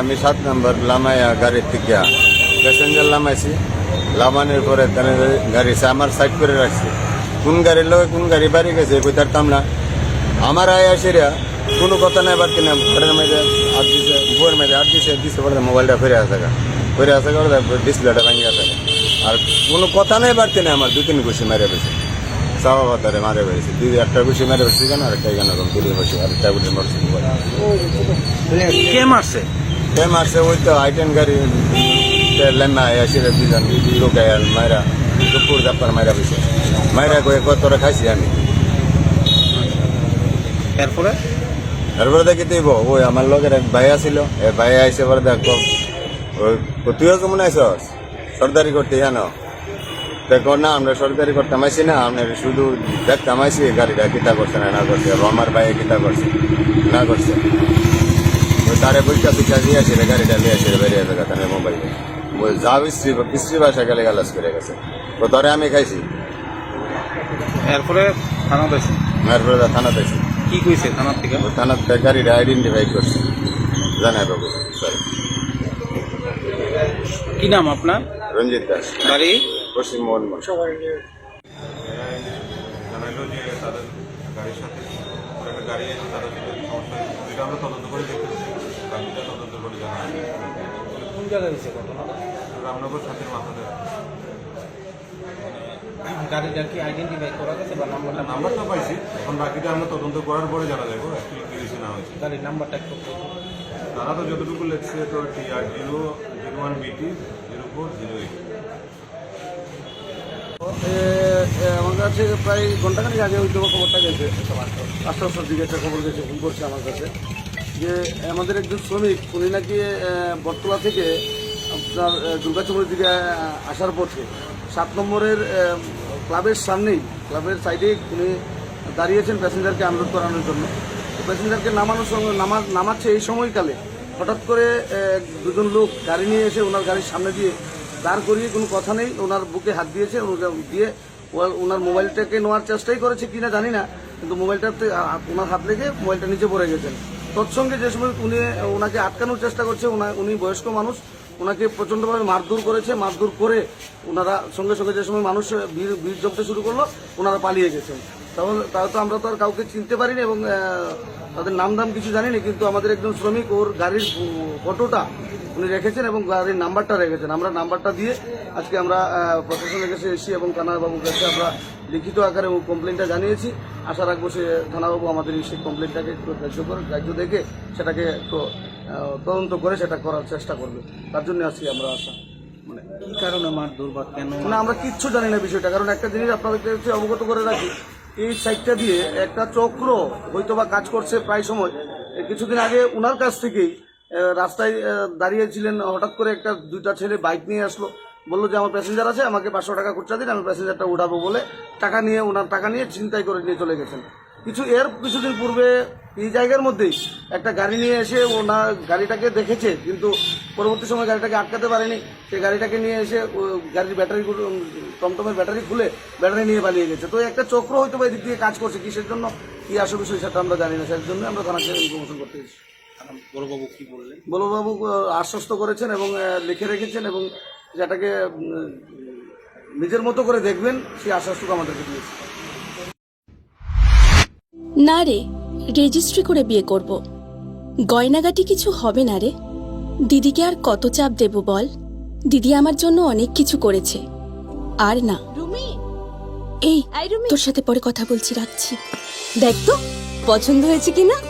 আমি সাত নম্বর লামাইয়া গাড়ির থেকে প্যাসেঞ্জার লামাইছি। লামানোর পরে গাড়ি আমার সাইড করে রাখছি। কোন গাড়ির লোক কোন গাড়ি বাড়ি গেছে কই তারতাম না। আমার আয় আসিরা কোনো কথা নাই বাড়তি না ঘরের মধ্যে আর দিছে, বউয়ের মধ্যে আর দিছে দিছে পরে মোবাইলটা ফিরে আসে গা। ফিরে আসে গা ডিসপ্লেটা ভাঙি আসে আর কোনো কথা নাই বাড়তি না আমার দু তিন ঘুষি মেরে পেয়েছে চাওয়া বাতারে মারে পেয়েছে দুই একটা ঘুষি মেরে পেয়েছে কেন? আর একটা কেন তুলে বসে আর একটা ঘুষি মারছে। কে মারছে? সে মারছে ওই তো আইটেন গাড়ি লেমা আসিরে দুজন লোকে মায়েরা দুপুর দাপ্পার মায়েরা বসে। মায়েরা কয়ে কতটা খাইছি আমি? এরপরে? তারপরে দেখি দিব ওই আমার লগের এক ভাই আছিল। এ ভাই আইসে পরে দেখো তুইও কেমন আইসস সর্দারি করতে জানো? দেখো না আমরা সরকারি করতাম আইসি না আপনার শুধু দেখতাম আইসি গাড়িটা কিতা করছে না না করছে আমার ভাই কিতা করছে না করছে। তারে বইটা পিছা দিয়ে আসি গাড়িটা নিয়ে আসি বেরিয়ে থাকা তার মোবাইলে ওই যা বিশ্রী বিশ্রী ভাষা গেলে গালাস করে গেছে। ও তরে আমি খাইছি। এরপরে থানা পেয়েছে তারপরে থানা পেয়েছি কি কইছে থানার থেকে? থানার গাড়িটা আইডেন্টিফাই করছে। জানাই বাবু সরি কি নাম আপনার? রঞ্জিত দাস। বাড়ি? পশ্চিম মোহনগঞ্জ জানাইলো যে তাদের গাড়ির সাথে একটা গাড়ি আছে তাদের সাথে সমস্যা হয়েছে। আমরা তদন্ত করে দেখতেছি। তদন্ত করে জানা কোন জায়গায় হয়েছে ঘটনাটা? রামনগর মাথাতে। গাড়িটা কি আইডেন্টিফাই করা গেছে বা নাম্বারটা নাম্বার তো পাইছি। এখন বাকিটা আমরা তদন্ত করার পরে জানা যাব অ্যাকচুয়ালি কি হয়েছে না হয়েছে। গাড়ির নাম্বারটা একটু তারা তো যতটুকু লেখছে তো T R zero zero one BT zero four zero eight আমার কাছে প্রায় ঘন্টাখানিক আগে ওই জন্য খবরটা গেছে। আস্তে দিকে একটা খবর গেছে ফোন করছে আমার কাছে। যে আমাদের একজন শ্রমিক উনি নাকি বটতলা থেকে আপনার আহ, দিকে আসার পথে সাত নম্বরের ক্লাবের সামনেই ক্লাবের সাইডে উনি দাঁড়িয়েছেন প্যাসেঞ্জারকে আনলোড করানোর জন্য। প্যাসেঞ্জারকে নামানোর সঙ্গে নামা নামাচ্ছে এই সময়কালে। হঠাৎ করে দুজন লোক গাড়ি নিয়ে এসে ওনার গাড়ির সামনে দিয়ে দাঁড় করিয়ে কোনো কথা নেই, ওনার বুকে হাত দিয়েছে দিয়ে ওনার মোবাইলটাকে নেওয়ার চেষ্টাই করেছে কিনা জানি না, কিন্তু মোবাইলটাতে ওনার হাত লেগে মোবাইলটা নিচে পড়ে গেছেন তৎসঙ্গে যে সময় উনি ওনাকে আটকানোর চেষ্টা করছে উনি বয়স্ক মানুষ, ওনাকে প্রচণ্ডভাবে মারধর করেছে, মারধর করে ওনারা সঙ্গে সঙ্গে যে সময় মানুষ ভিড় জমতে শুরু করল, ওনারা পালিয়ে গেছেন। তাহলে তাও তো আমরা তো আর কাউকে চিনতে পারিনি এবং তাদের নাম দাম কিছু জানিনি, কিন্তু আমাদের একজন শ্রমিক, ওর গাড়ির ফটোটা উনি রেখেছেন এবং গাড়ির নাম্বারটা রেখেছেন। আমরা নাম্বারটা দিয়ে আজকে আমরা প্রশাসনের কাছে এসেছি এবং থানাবাবুর কাছে আমরা লিখিত আকারে ও কমপ্লেনটা জানিয়েছি। আশা রাখব সে থানাবাবু আমাদের এই সেই কমপ্লেনটাকে একটু গ্রাহ্য করে গ্রাহ্য দেখে সেটাকে একটু তদন্ত করে সেটা করার চেষ্টা করবে। তার জন্য আজকে আমরা আসা মানে কি কারণে মারধর বা কেন? মানে আমরা কিচ্ছু জানি না বিষয়টা। কারণ একটা জিনিস আপনাদেরকে অবগত করে রাখি এই সাইডটা দিয়ে একটা চক্র হয়তো বা কাজ করছে প্রায় সময়। কিছুদিন আগে উনার কাছ থেকেই রাস্তায় দাঁড়িয়েছিলেন, হঠাৎ করে একটা দুইটা ছেলে বাইক নিয়ে আসলো। বলল যে, আমার প্যাসেঞ্জার আছে, আমাকে পাঁচশো টাকা খরচা দিন, আমি প্যাসেঞ্জারটা উঠাবো বলে টাকা নিয়ে, ওনার টাকা নিয়ে চিন্তাই করে নিয়ে চলে গেছেন। কিছু এর কিছুদিন পূর্বে এই জায়গার মধ্যেই একটা গাড়ি নিয়ে এসে ওনার গাড়িটাকে দেখেছে, কিন্তু পরবর্তী সময় গাড়িটাকে আটকাতে পারেনি। সেই গাড়িটাকে নিয়ে এসে গাড়ির ব্যাটারি টমটমের ব্যাটারি খুলে ব্যাটারি নিয়ে পালিয়ে গেছে। তো একটা চক্র হয়তো বা এদিক দিয়ে কাজ করছে, কিসের জন্য? কী আসল বিষয় সেটা আমরা জানি না সেই জন্য আমরা থানাকে ইনফরমেশন করতে এসেছি। বড়বাবু কি বললেন? বলবাবু আশ্বস্ত করেছেন এবং লিখে রেখেছেন এবং যেটাকে নিজের মতো করে দেখবেন সেই আশ্বাসটুকু আমাদেরকে দিয়েছে। না রে রেজিস্ট্রি করে বিয়ে করব। গয়নাগাটি কিছু হবে না রে। দিদিকে আর কত চাপ দেব বল? দিদি আমার জন্য অনেক কিছু করেছে। আর না। রুমি! এই আই রুমি! তোর সাথে পরে কথা বলছি রাখছি। দেখ তো পছন্দ হয়েছে কিনা?